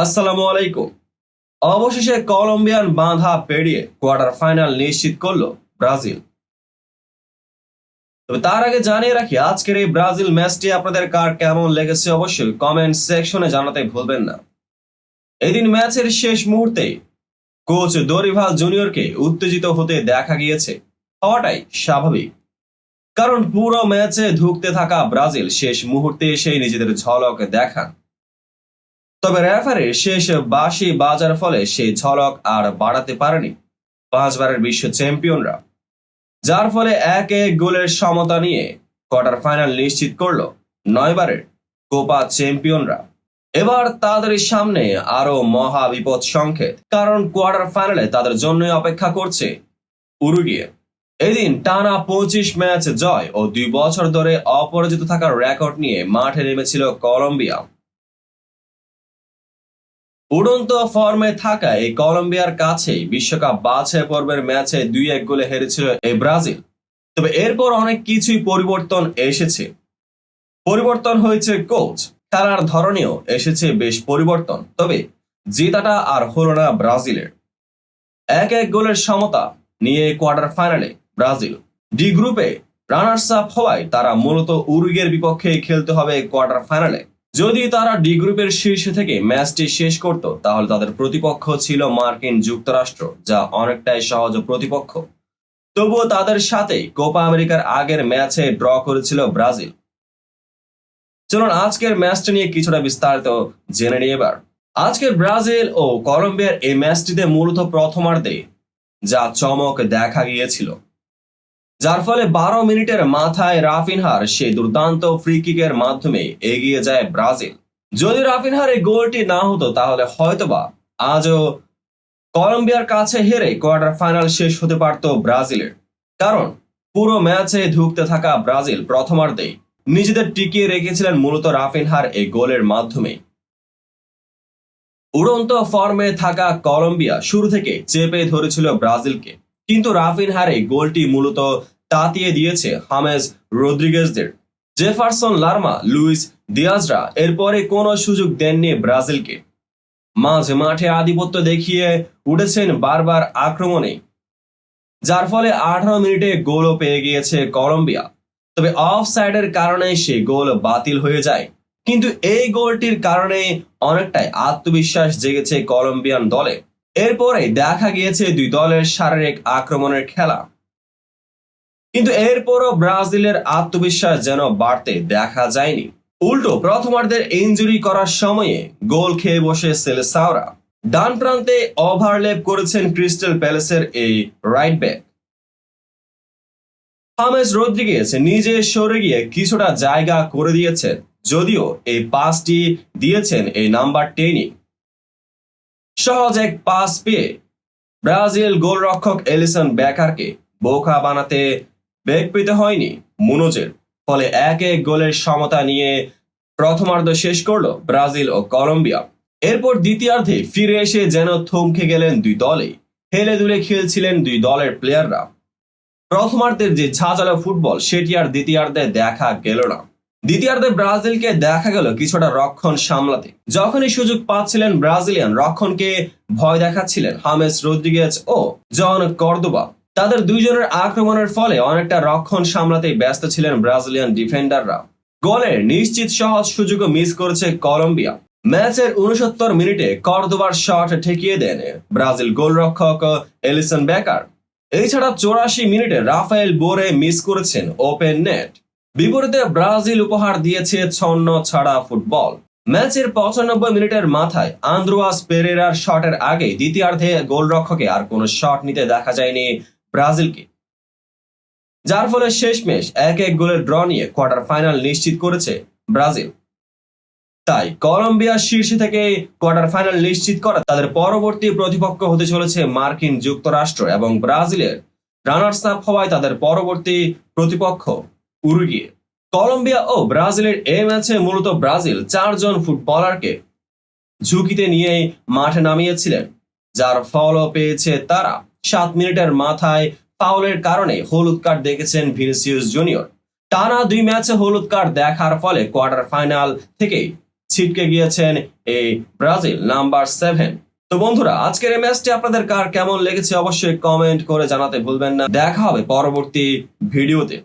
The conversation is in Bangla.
আসসালামু আলাইকুম। অবশেষে কলম্বিয়ান বাঁধা পেরিয়ে কোয়ার্টার ফাইনাল নিশ্চিত করল ব্রাজিল। তবে তার আগে জানিয়ে রাখি, আজকের এই ব্রাজিল ম্যাচটি আপনাদের কার কেমন লেগেছে অবশ্যই কমেন্ট সেকশনে জানাতে ভুলবেন না। এদিন ম্যাচের শেষ মুহূর্তে কোচ দরিভাল জুনিয়রকে উত্তেজিত হতে দেখা গিয়েছে। হওয়াটাই স্বাভাবিক। কারণ পুরো ম্যাচে ধুঁকতে থাকা ব্রাজিল শেষ মুহূর্তে এসে নিজেদের ঝলক দেখান। তবে রেফারির শেষ বাঁশি বাজার ফলে সেই ঝলক আর বাড়াতে পারেনি পাঁচবারের বিশ্ব চ্যাম্পিয়নরা, যার ফলে এক এক গোলের সমতা নিয়ে কোয়ার্টার ফাইনাল নিশ্চিত করল নয়বারের কোপা চ্যাম্পিয়নরা। এবার তাদের সামনে আরও মহা বিপদ সংকেত, কারণ কোয়ার্টার ফাইনালে তাদের জন্যই অপেক্ষা করছে উরুগিয়ে। এদিন টানা পঁচিশ ম্যাচ জয় ও দুই বছর ধরে অপরাজিত থাকার রেকর্ড নিয়ে মাঠে নেমেছিল কলম্বিয়া। উড়ন্ত ফর্মে থাকা এই কলম্বিয়ার কাছেই বিশ্বকাপ বাছাই পর্বের ম্যাচে দুই এক গোলে হেরেছিল এই ব্রাজিল। তবে এরপর অনেক কিছুই পরিবর্তন এসেছে। পরিবর্তন হয়েছে কোচ, খেলার ধরনেও এসেছে বেশ পরিবর্তন, তবে জেতাটা আর হলো না ব্রাজিলের। এক এক গোলের সমতা নিয়ে কোয়ার্টার ফাইনালে ব্রাজিল। ডি গ্রুপে রানার্স আপ হওয়ায় তারা মূলত উরুগের বিপক্ষে খেলতে হবে কোয়ার্টার ফাইনালে। যদি তারা ডি গ্রুপের শীর্ষে থেকে ম্যাচটি শেষ করত, তাহলে তাদের প্রতিপক্ষ ছিল মার্কিন যুক্তরাষ্ট্র, যা অনেকটাই সহজ প্রতিপক্ষ। তবুও তাদের সাথে কোপা আমেরিকার আগের ম্যাচে ড্র করেছিল ব্রাজিল। চলুন, আজকের ম্যাচটা নিয়ে কিছুটা বিস্তারিত জেনে নিই এবার। আজকের ব্রাজিল ও কলম্বিয়ার এই ম্যাচটিতে মূলত প্রথমার্ধে যা চমক দেখা গিয়েছিল। যার ফলে বারো মিনিটের মাথায় রাফিনহার সেই দুর্দান্ত ফ্রি কিকের মাধ্যমে এগিয়ে যায় ব্রাজিল। যদি রাফিনহার এই গোলটি না হতো, তাহলে হয়তোবা আজও কলম্বিয়ার কাছে হেরে কোয়ার্টার ফাইনাল শেষ হতে পারত ব্রাজিলের। কারণ, পুরো ম্যাচে ধুঁকতে থাকা ব্রাজিল প্রথমার্ধেই নিজেদের টিকিয়ে রেখেছিলেন মূলত রাফিনহার এই গোলের মাধ্যমে। উড়ন্ত ফর্মে থাকা কলম্বিয়া শুরু থেকে চেপে ধরেছিল ব্রাজিলকে। কিন্তু রাফিনহার এই গোলটি মূলত তাতিয়ে দিয়েছে হামেজ রদ্রিগেজদের। জেফারসন লার্মা, লুইস দিয়াজরা এরপরে কোনো সুযোগ দেননি ব্রাজিলকে। মাঝ মাঠে আধিপত্য দেখিয়ে উঠেছেন বারবার আক্রমণে, যার ফলে আঠারো মিনিটে গোলও পেয়ে গিয়েছে কলম্বিয়া। তবে অফ সাইডের কারণে সে গোল বাতিল হয়ে যায়। কিন্তু এই গোলটির কারণে অনেকটাই আত্মবিশ্বাস জেগেছে কলম্বিয়ান দলে। এরপরে দেখা গিয়েছে দুই দলের শারীরিক আক্রমণের খেলা। কিন্তু এরপরও ব্রাজিলের আত্মবিশ্বাস যেন বাড়তে দেখা যায়নি। উল্টো, প্রথমার্ধের ইঞ্জুরি করার সময়ে গোল খেয়ে বসে সেলেসাওরা। ডান প্রান্তে ওভারলেপ করেছেন ক্রিস্টাল প্যালেসের এই রাইট ব্যাক। হামেস রদ্রিগেজ নিজে সরে গিয়ে কিছুটা জায়গা করে দিয়েছেন, যদিও এই পাসটি দিয়েছেন এই নাম্বার টেনই। সহজ এক পাস পেয়ে ব্রাজিল গোলরক্ষক এলিসন ব্যাকারকে বোকা বানাতে বেগ পেতে হয়নি। মুনোজের। ফলে এক এক গোলের সমতা নিয়ে প্রথমার্ধ শেষ করল ব্রাজিল ও কলম্বিয়া। এরপর দ্বিতীয়ার্ধে ফিরে এসে যেন থমকে গেলেন দুই দলেই। হেলে দুলে খেলছিলেন দুই দলের প্লেয়াররা প্রথমার্ধের যে ঝাঁঝালো ফুটবল, সেটি আর দ্বিতীয়ার্ধে দেখা গেল না। দ্বিতীয়ার্ধে ব্রাজিলকে দেখা গেল কিছুটা রক্ষণ সামলাতে। যখনই সুযোগ পাচ্ছিলেন ব্রাজিলিয়ান, রক্ষণকে ভয় দেখাচ্ছিলেন হামেস রদ্রিগেজ ও জন কর্দোবা। তাদের দুইজনের আক্রমণের ফলে অনেকটা রক্ষণ সামলাতেই ব্যস্ত ছিলেন ব্রাজিলিয়ান ডিফেন্ডাররা। গোলের নিশ্চিত সহজ সুযোগও মিস করেছে কলম্বিয়া। ম্যাচের উনসত্তর মিনিটে কর্দোবার শট ঠেকিয়ে দেন ব্রাজিল গোলরক্ষক এলিসন বেকার। এছাড়া চৌরাশি মিনিটে রাফায়েল বোরে মিস করেছেন ওপেন নেট। বিপরীতে ব্রাজিল উপহার দিয়েছে ছন্ন ছাড়া ফুটবল। ম্যাচের পঁচানব্বই মিনিটের মাথায় আন্দ্রোয়াস পেরেরার শটের আগে দ্বিতীয়ার্ধে গোলরক্ষকে আর কোনো শট নিতে দেখা যায়নি ব্রাজিলকে। যার ফলে শেষমেশ এক এক গোলের ড্র নিয়ে কোয়ার্টার ফাইনাল নিশ্চিত করেছে ব্রাজিল। তাই কলম্বিয়া শীর্ষে থেকে কোয়ার্টার ফাইনাল নিশ্চিত করা তাদের পরবর্তী প্রতিপক্ষ হতে চলেছে মার্কিন যুক্তরাষ্ট্র এবং ব্রাজিলের রানার্স আপ হওয়ায় তাদের পরবর্তী প্রতিপক্ষ উরুগিয়ে। কলম্বিয়া ও ব্রাজিলের এই ম্যাচে মূলত ব্রাজিল চারজন ফুটবলারকে ঝুঁকিতে নিয়ে মাঠে নামিয়েছিলেন, যার ফলও পেয়েছে তারা। সাত মিনিটের মাথায় ফাউলের কারণে হলুদ কার্ড দেখেছেন ভিনিসিউস জুনিয়র। টানা দুই ম্যাচে হলুদ কার্ড দেখার ফলে কোয়ার্টার ফাইনাল থেকে ছিটকে গিয়েছেন এই ব্রাজিল নাম্বার সেভেন তো বন্ধুরা, আজকের এই ম্যাচটি আপনাদের কার কেমন লেগেছে অবশ্যই কমেন্ট করে জানাতে ভুলবেন না। দেখা হবে পরবর্তী ভিডিওতে